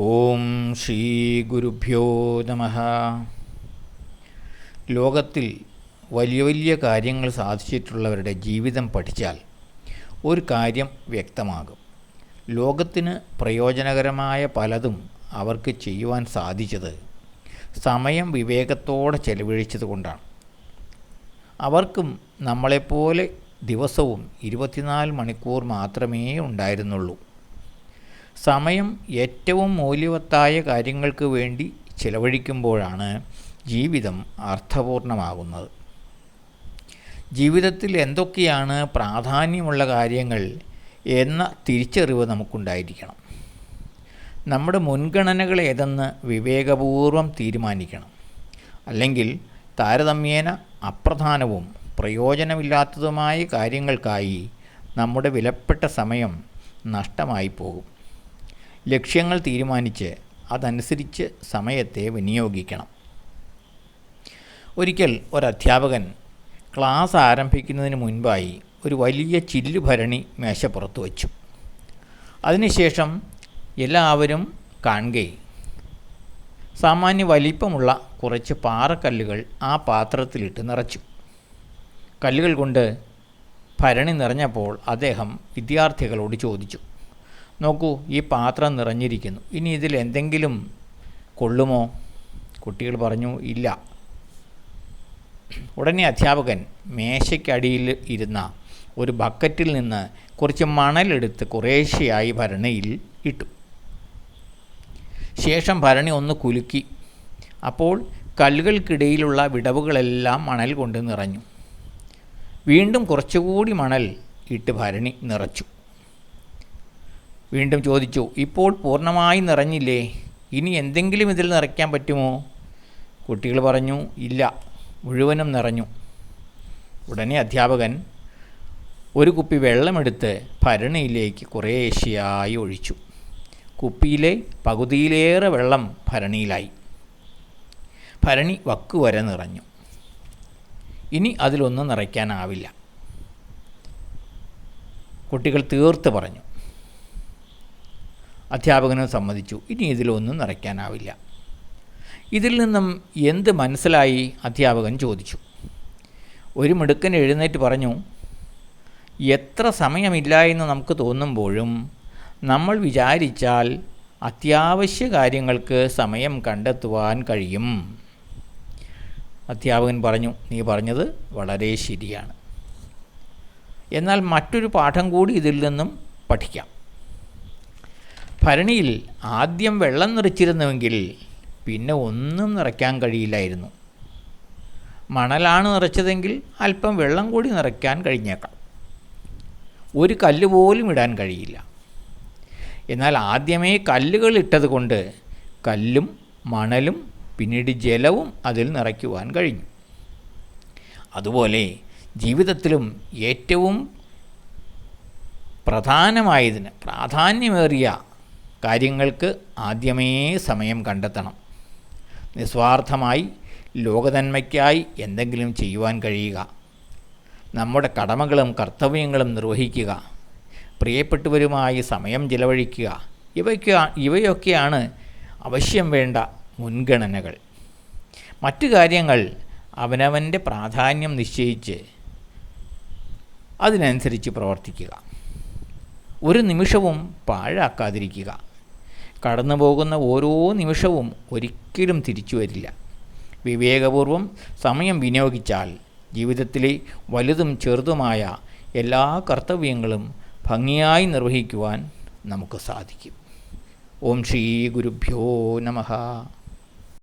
ഓം ശ്രീ ഗുരുഭ്യോ നമ. ലോകത്തിൽ വലിയ വലിയ കാര്യങ്ങൾ സാധിച്ചിട്ടുള്ളവരുടെ ജീവിതം പഠിച്ചാൽ ഒരു കാര്യം വ്യക്തമാകും. ലോകത്തിന് പ്രയോജനകരമായ പലതും അവർക്ക് ചെയ്യുവാൻ സാധിച്ചത് സമയം വിവേകത്തോടെ ചെലവഴിച്ചതുകൊണ്ടാണ്. അവർക്കും നമ്മളെപ്പോലെ ദിവസവും ഇരുപത്തിനാല് മണിക്കൂർ മാത്രമേ ഉണ്ടായിരുന്നുള്ളൂ. സമയം ഏറ്റവും മൂല്യവത്തായ കാര്യങ്ങൾക്ക് വേണ്ടി ചിലവഴിക്കുമ്പോഴാണ് ജീവിതം അർത്ഥപൂർണമാകുന്നത്. ജീവിതത്തിൽ എന്തൊക്കെയാണ് പ്രാധാന്യമുള്ള കാര്യങ്ങൾ എന്ന തിരിച്ചറിവ് നമുക്കുണ്ടായിരിക്കണം. നമ്മുടെ മുൻഗണനകൾ ഏതെന്ന് വിവേകപൂർവം തീരുമാനിക്കണം. അല്ലെങ്കിൽ താരതമ്യേന അപ്രധാനവും പ്രയോജനമില്ലാത്തതുമായ കാര്യങ്ങൾക്കായി നമ്മുടെ വിലപ്പെട്ട സമയം നഷ്ടമായി പോകും ലക്ഷ്യങ്ങൾ തീരുമാനിച്ച് അതനുസരിച്ച് സമയത്തെ വിനിയോഗിക്കണം. ഒരിക്കൽ ഒരധ്യാപകൻ ക്ലാസ് ആരംഭിക്കുന്നതിന് മുൻപായി ഒരു വലിയ ചില്ലുഭരണി മേശപ്പുറത്ത് വച്ചു. അതിനുശേഷം എല്ലാവരും കാണുകയും സാമാന്യ വലിപ്പമുള്ള കുറച്ച് പാറക്കല്ലുകൾ ആ പാത്രത്തിലിട്ട് നിറച്ചു. കല്ലുകൾ കൊണ്ട് ഭരണി നിറഞ്ഞപ്പോൾ അദ്ദേഹം വിദ്യാർത്ഥികളോട് ചോദിച്ചു നോക്കൂ ഈ പാത്രം നിറഞ്ഞിരിക്കുന്നു. ഇനി ഇതിൽ എന്തെങ്കിലും കൊള്ളുമോ? കുട്ടികൾ പറഞ്ഞു ഇല്ല. ഉടനെ അധ്യാപകൻ മേശയ്ക്കടിയിൽ ഇരുന്ന ഒരു ബക്കറ്റിൽ നിന്ന് കുറച്ച് മണലെടുത്ത് കുറേശ്ശെയായി ഭരണിയിൽ ഇട്ടു. ശേഷം ഭരണി ഒന്ന് കുലുക്കി. അപ്പോൾ കല്ലുകൾക്കിടയിലുള്ള വിടവുകളെല്ലാം മണൽ കൊണ്ട് നിറഞ്ഞു. വീണ്ടും കുറച്ചുകൂടി മണൽ ഇട്ട് ഭരണി നിറച്ചു. വീണ്ടും ചോദിച്ചു ഇപ്പോൾ പൂർണമായി നിറഞ്ഞില്ലേ? ഇനി എന്തെങ്കിലും ഇതിൽ നിറയ്ക്കാൻ പറ്റുമോ? കുട്ടികൾ പറഞ്ഞു ഇല്ല മുഴുവനും നിറഞ്ഞു. ഉടനെ അധ്യാപകൻ ഒരു കുപ്പി വെള്ളമെടുത്ത് ഭരണിയിലേക്ക് കുറേശ്ശെയായി ഒഴിച്ചു. കുപ്പിയിലെ പകുതിയിലേറെ വെള്ളം ഭരണിയിലായി. ഭരണി വക്കുവരെ നിറഞ്ഞു. ഇനി അതിലൊന്നും നിറയ്ക്കാനാവില്ല. കുട്ടികൾ തീർത്ത് പറഞ്ഞു അധ്യാപകനും സമ്മതിച്ചു. ഇനി ഇതിലൊന്നും നിറയ്ക്കാനാവില്ല. ഇതിൽ നിന്നും എന്ത് മനസ്സിലായി? അധ്യാപകൻ ചോദിച്ചു. ഒരു മിടുക്കൻ എഴുന്നേറ്റ് പറഞ്ഞു എത്ര സമയമില്ല എന്ന് നമുക്ക് തോന്നുമ്പോഴും നമ്മൾ വിചാരിച്ചാൽ അത്യാവശ്യ കാര്യങ്ങൾക്ക് സമയം കണ്ടെത്തുവാൻ കഴിയും. അധ്യാപകൻ പറഞ്ഞു നീ പറഞ്ഞത് വളരെ ശരിയാണ്. എന്നാൽ മറ്റൊരു പാഠം കൂടി ഇതിൽ നിന്നും പഠിക്കാം. ഭരണിയിൽ ആദ്യം വെള്ളം നിറച്ചിരുന്നുവെങ്കിൽ പിന്നെ ഒന്നും നിറയ്ക്കാൻ കഴിയില്ലായിരുന്നു. മണലാണ് നിറച്ചതെങ്കിൽ അല്പം വെള്ളം കൂടി നിറയ്ക്കാൻ കഴിഞ്ഞേക്കാം. ഒരു കല്ല് പോലും ഇടാൻ കഴിയില്ല. എന്നാൽ ആദ്യമേ കല്ലുകൾ ഇട്ടതുകൊണ്ട് കല്ലും മണലും പിന്നീട് ജലവും അതിൽ നിറയ്ക്കുവാൻ കഴിഞ്ഞു. അതുപോലെ ജീവിതത്തിലും ഏറ്റവും പ്രധാനമായതിന് പ്രാധാന്യമേറിയ കാര്യങ്ങൾക്ക് ആദ്യമേ സമയം കണ്ടെത്തണം. നിസ്വാർത്ഥമായി ലോകനന്മയ്ക്കായി എന്തെങ്കിലും ചെയ്യുവാൻ കഴിയുക. നമ്മുടെ കടമകളും കർത്തവ്യങ്ങളും നിർവഹിക്കുക. പ്രിയപ്പെട്ടവരുമായി സമയം ചിലവഴിക്കുക. ഇവയ്ക്ക് ഇവയൊക്കെയാണ് അവശ്യം വേണ്ട മുൻഗണനകൾ. മറ്റു കാര്യങ്ങൾ അവനവന്റെ പ്രാധാന്യം നിശ്ചയിച്ച് അതിനനുസരിച്ച് പ്രവർത്തിക്കുക. ഒരു നിമിഷവും പാഴാക്കാതിരിക്കുക. കടന്നു പോകുന്ന ഓരോ നിമിഷവും ഒരിക്കലും തിരിച്ചു വരില്ല. വിവേകപൂർവം സമയം വിനിയോഗിച്ചാൽ ജീവിതത്തിലെ വലുതും ചെറുതുമായ എല്ലാ കർത്തവ്യങ്ങളും ഭംഗിയായി നിർവഹിക്കുവാൻ നമുക്ക് സാധിക്കും. ഓം ശ്രീ ഗുരുഭ്യോ നമഃ.